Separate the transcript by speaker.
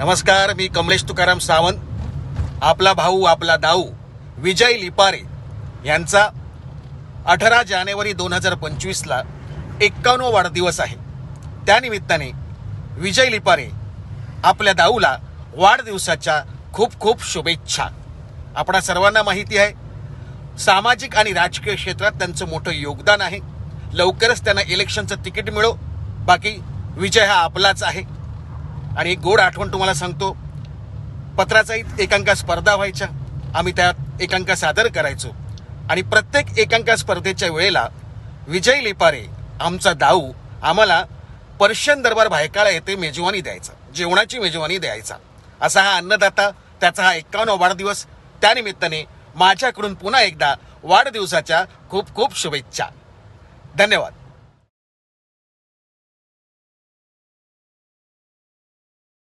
Speaker 1: नमस्कार मी कमलेश तुकाराम सावंत. आपला भाऊ आपला दाऊ विजय लिपारे यांचा अठरा जानेवारी दोन हजार पंचवीसला एक्कावन्न वाढदिवस आहे. त्यानिमित्ताने विजय लिपारे आपल्या दाऊला वाढदिवसाच्या खूप खूप शुभेच्छा. आपणा सर्वांना माहिती आहे सामाजिक आणि राजकीय क्षेत्रात त्यांचं मोठं योगदान आहे. लवकरच त्यांना इलेक्शनचं तिकीट मिळो. बाकी विजय हा आपलाच आहे. आणि एक गोड आठवण तुम्हाला सांगतो. पत्राचाही एकांका स्पर्धा व्हायच्या. आम्ही त्यात एकांका सादर करायचो. आणि प्रत्येक एकांका स्पर्धेच्या वेळेला विजय लिपारे आमचा दाऊ आम्हाला पर्शियन दरबार भायकाळा येथे मेजवानी द्यायचा. जेवणाची मेजवानी द्यायचा. असा हा अन्नदाता त्याचा हा एक्कावन्न वाढदिवस त्यानिमित्ताने माझ्याकडून पुन्हा एकदा वाढदिवसाच्या खूप खूप शुभेच्छा. धन्यवाद.